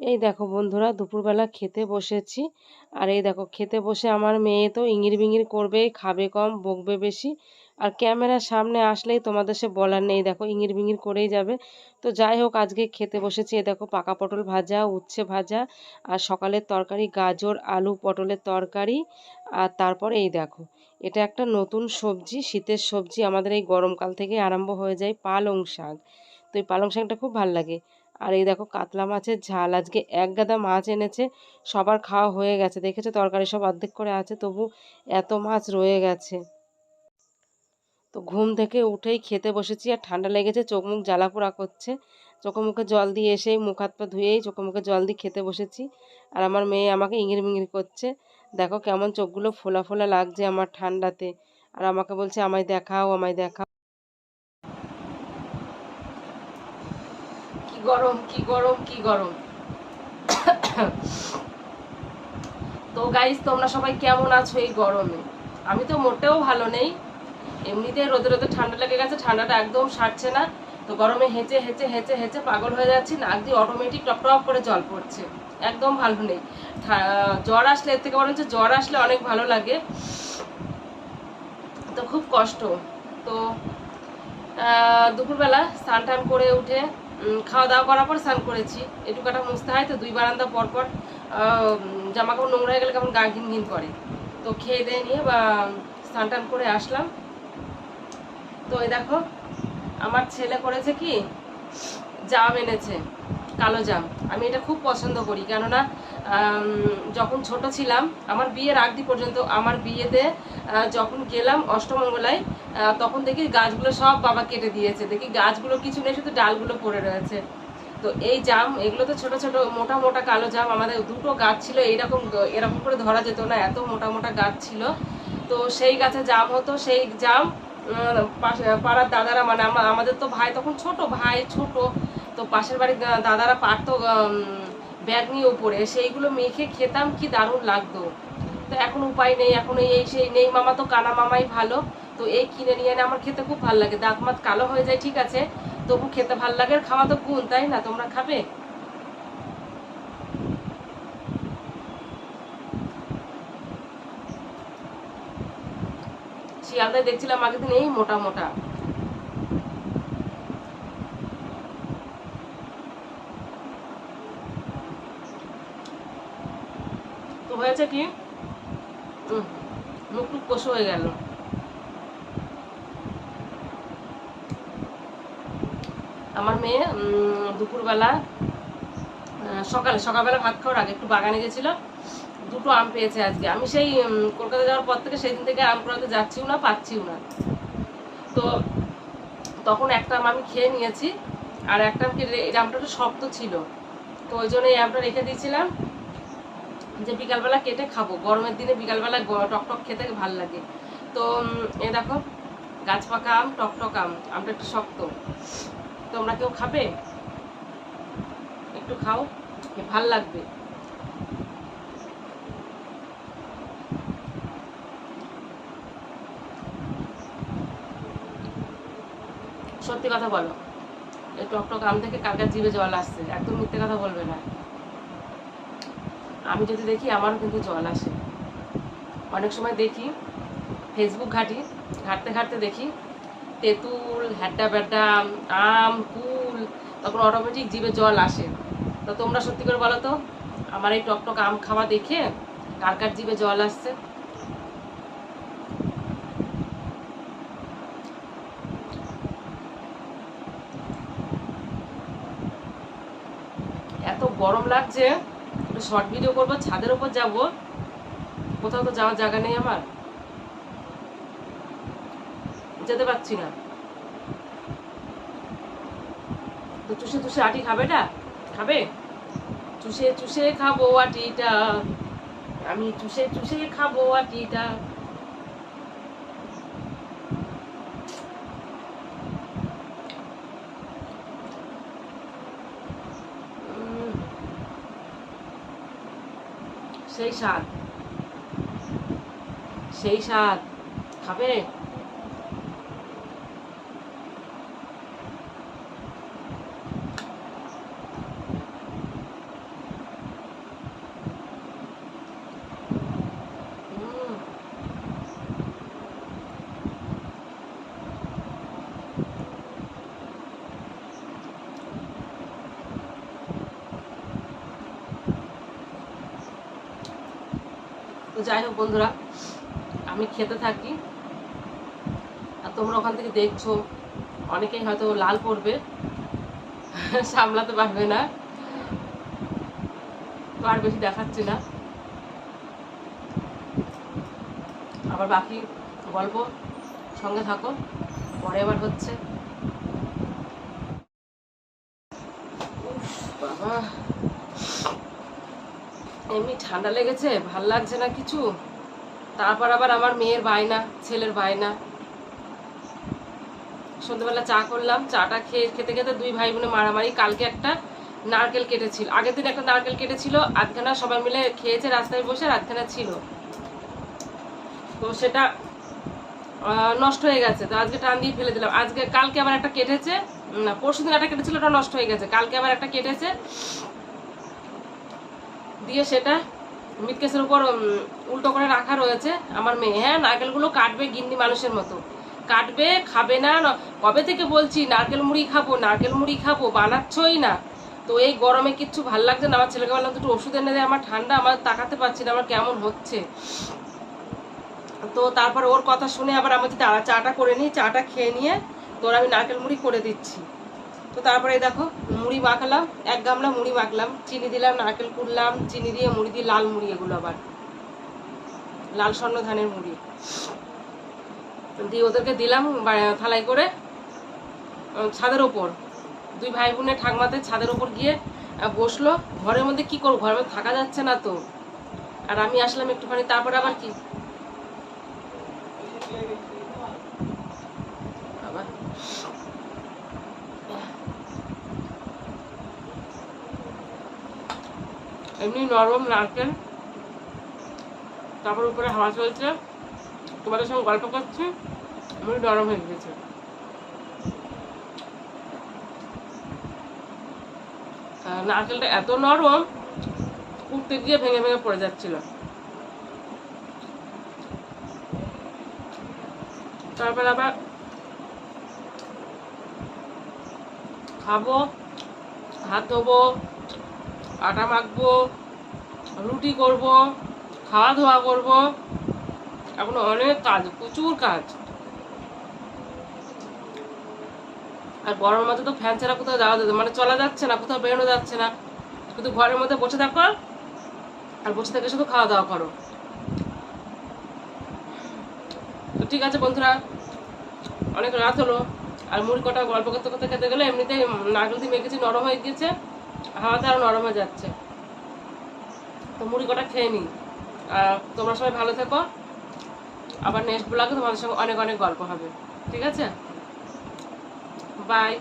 এই দেখো বন্ধুরা, দুপুরবেলা খেতে বসেছি। আর এই দেখো, খেতে বসে আমার মেয়ে তো ইঙির বিঙির করবে খাবে কম, বকবে বেশি। আর ক্যামেরার সামনে আসলেই তোমাদের সে বলার নেই। দেখো, ইঙির বিঙির করেই যাবে। তো যাই হোক, আজকে খেতে বসেছি। এই দেখো, পাকা পটল ভাজা, উচ্ছে ভাজা, আর সকালের তরকারি, গাজর, আলু, পটলের তরকারি, আর তারপরে এই দেখো, এটা একটা নতুন সবজি, শীতের সবজি। আমাদের এই গরমকাল থেকে আরম্ভ হয়ে যায় পালং শাক। তো এই পালং শাকটা খুব ভালো লাগে। আর এই দেখো কাতলা মাছের ঝাল, আজকে এক গাদা মাছ এনেছে, সবার খাওয়া হয়ে গেছে। দেখেছ তরকারি সব অর্ধেক করে আছে, তবু এত মাছ রয়ে গেছে। তো ঘুম থেকে উঠেই খেতে বসেছি আর ঠান্ডা লেগেছে, চোখ মুখ জ্বালাপোড়া করছে। চোখে মুখে জল দিয়ে এসেই মুখ হাত পা ধুয়েই চোখে মুখে জল দিয়ে খেতে বসেছি। আর আমার মেয়ে আমাকে ইঙির মিঙির করছে। দেখো কেমন চোখগুলো ফোলা ফোলা লাগছে আমার ঠান্ডাতে। আর আমাকে বলছে, আমায় দেখাও আমায় দেখাও কি গরম, কি গরম কি গরম। তো গাইস তোমরা সবাই কেমন আছো এই গরমে? আমি তো মোটেও ভালো নেই। এমনিতে রোদে রোদে ঠান্ডা লেগে গেছে, ঠান্ডাটা একদম সারছে না। তো গরমে হেঁচে হেঁচে হেঁচে হেঁচে পাগল হয়ে যাচ্ছি, নাক দিয়ে অটোমেটিক টপ টপ করে জল পড়ছে। একদম ভালো নেই। জ্বর আসলে, এর থেকে বরঞ্চ জ্বর আসলে অনেক ভালো লাগে। তো খুব কষ্ট। তো দুপুরবেলা স্নান টান করে উঠে খাওয়া দাওয়া করার পর স্নান করেছি। একটু কাটা মুছতে হয়, তো দুই বারান্দা পর পর জামা কাপড় নোংরা হয়ে গেলে কেমন গা ঘিন ঘিন করে। তো খেয়ে দিয়ে নিয়ে বা স্নান টান করে আসলাম। তো এই দেখো, আমার ছেলে করেছে কি, জাম এনেছে। কালো জাম। আমি এটা খুব পছন্দ করি। কেননা যখন ছোট ছিলাম, আমার বিয়ের আগদি পর্যন্ত আমার বিয়েতে যখন গেলাম অষ্টমঙ্গলায় তখন দেখি গাছগুলো সব বাবা কেটে দিয়েছে। দেখি গাছগুলো কিছু নেই, শুধু ডালগুলো পড়ে রয়েছে। তো এই জাম, এগুলো তো ছোট ছোট, মোটা মোটা কালো জাম। আমাদের দুটো গাছ ছিল, এইরকম, এরকম করে ধরা যেত না, এত মোটা মোটা গাছ ছিল। তো সেই গাছে জাম হতো, সেই জাম পাড়ার দাদারা মানে আমাদের তো ভাই, তখন ছোট ভাই, ছোট তো পাশের বাড়ির দাদারা পারতো ব্যাগ নিয়ে উপরে। সেইগুলো মেখে খেতাম, কি দারুণ লাগতো। তো এখন উপায় নেই, এখন এই সেই নেই। মামা তো কানা মামাই ভালো। তো এই কিনে নিয়ে এনে আমার খেতে খুব ভালো লাগে। দাঁত মাত কালো হয়ে যায়, ঠিক আছে। তবু খেতে ভালো লাগে। খাওয়া তো গুণ, তাই না? তোমরা খাবে? শিয়ালদায় দেখছিলাম আগের দিন এই মোটা মোটা। হয়েছে কি? মুখ টুক কষে হয়ে গেল। আমার মেয়ে দুপুরবেলা সকালে, সকালবেলা ভাত খাওয়ার আগে একটু বাগানে গেছিল। দুটো আম পেয়েছে আজকে। আমি সেই কলকাতা যাওয়ার পর থেকে সেই দিন থেকে আম কুড়াতে যাচ্ছিও না, পাচ্ছিও না। তো তখন একটা আম আমি খেয়ে নিয়েছি, আর একটা এই আমটা একটু শক্ত ছিল। তো ওই জন্য এই আমটা রেখে দিয়েছিলাম। যে বিকালবেলা কেটে খাব। গরমের দিনে বিকালবেলা টক টক খেতে ভালো লাগে। তো এ দেখো, গাছ পাকা আম টক টক আম। আমটা একটু শক্ত। তোমরা কেউ খাবে? একটু খাও ভালো লাগবে। সত্যি কথা বলো, এই টকটক আম থেকে কার কার জিভে জল আসছে? একদম মিথ্যে কথা বলবে না। আমি যদি দেখি আমারও কিন্তু জল আসে। অনেক সময় দেখি ফেসবুক ঘাটি, ঘাটতে ঘাটতে দেখি তেঁতুল, হ্যাড্ডা ব্যাড্ডা, আম, কুল, তখন অটোমেটিক জিভে জল আসে। তো তোমরা সত্যি করে বলো তো, আমার এই টকটক আম খাওয়া দেখে কার কার জিভে জল আসছে? এত গরম লাগছে। একটু শর্ট ভিডিও করব, ছাদের ওপর যাব। কোথাও তো যাওয়ার জায়গা নেই আমার। যেতে পারছি না। তো চুষে চুষে আটি খাবে না? খাবে? চুষে চুষে খাব আটিটা। আমি চুষে চুষে খাব আটিটা। সেই স্বাদ। সেই স্বাদ। খাবে তো যাই হোক বন্ধুরা, আমি খেতে থাকি। আর তোমরা ওখান থেকে দেখছ, অনেকেই হয়তো লাল পড়বে, সামলাতে পারবে না। তো আর বেশি দেখাচ্ছি না। আবার বাকি গল্প সঙ্গে থাকো, পরে আবার হচ্ছে উফ, বাবা এমনি ঠান্ডা লেগেছে, ভালো লাগছে না কিছু। তারপর আবার আমার মেয়ের বায়না, ছেলের বায়না। সন্ধ্যেবেলা চা করলাম, চাটা খেয়ে খেতে খেতে দুই ভাই বোনে মারামারি। কালকে একটা নারকেল কেটেছিল। আগের দিন একটা নারকেল কেটেছিল, আধখানা সবাই মিলে খেয়েছে রাস্তায় বসে আধখানা ছিল। তো সেটা নষ্ট হয়ে গেছে। তো আজকে টান দিয়ে ফেলে দিলাম। আজকে, কালকে আবার একটা কেটেছে। না, পরশু দিন একটা কেটেছিল, ওটা নষ্ট হয়ে গেছে। কালকে আবার একটা কেটেছে। দিয়ে সেটা মিটকেসের উপর উল্টো করে রাখা রয়েছে আমার মেয়ে। হ্যাঁ নারকেলগুলো কাটবে গিন্নি মানুষের মতো। কাটবে, খাবে না কবে থেকে বলছি, নারকেল মুড়ি খাব, নারকেল মুড়ি খাব, বানাচ্ছই না। তো এই গরমে কিচ্ছু ভালো লাগছে না, আমার ছেলেকে বললাম, দুটো ওষুধ এনে দেয় আমার ঠান্ডা, আমার তাকাতে পারছি না, আমার কেমন হচ্ছে। তো তারপর ওর কথা শুনে আবার আমি চাটা করে নিই চাটা খেয়ে নিয়ে তোর আমি নারকেল মুড়ি করে দিচ্ছি। তো তারপরে দেখো, মুড়ি মাখালাম, এক গামলা মুড়ি মাখলাম, চিনি দিলাম, নারকেল কুড়লাম, চিনি দিয়ে মুড়ি দিয়ে লাল মুড়ি এগুলো আবার। লাল স্বর্ণ ধানের মুড়ি। দিয়ে ওদেরকে দিলাম থালায় করে ছাদের ওপর। দুই ভাই বোনের ঠাকমাতে ছাদের ওপর গিয়ে বসল। ঘরের মধ্যে কি করব? ঘরের মধ্যে থাকা যাচ্ছে না তো। আর আমি আসলাম একটুখানি, তারপরে আবার কি? আবার এমনি নরম নারকেল, তারপর উপরে হাওয়া চলছে, তোমাদের সঙ্গে গল্প করছে মুড়ি নরম হয়ে গেছে। নারকেলটা এত নরম, কুটতে গিয়ে ভেঙে ভেঙে পড়ে যাচ্ছিল। তারপর আবার খাব, হাত ধোবো আটা মাখবো, রুটি করব খাওয়া দাওয়া করব। এখন অনেক কাজ, প্রচুর কাজ। আর গরমের মধ্যে তো ফ্যান ছাড়া কোথাও যাওয়া যাবে মানে চলা যাচ্ছে না, কোথাও বেরোনো যাচ্ছে না। শুধু ঘরের মধ্যে বসে থাকো আর বসে থেকে শুধু খাওয়া দাওয়া করো। তো ঠিক আছে বন্ধুরা, অনেক রাত হলো। আর মুড়ি কটা গল্প করতে করতে খেতে গেলে এমনিতেই নারকেল দিয়ে মেখেছি, নরম হয়ে গিয়েছে। হাওয়াতে আরও নরম হয়ে যাচ্ছে। তো মুড়ি কটা খেয়ে নিই। আর তোমরা সবাই ভালো থেকো। আবার নেক্সট ব্লগে তোমাদের সঙ্গে অনেক অনেক গল্প হবে। ঠিক আছে? বাই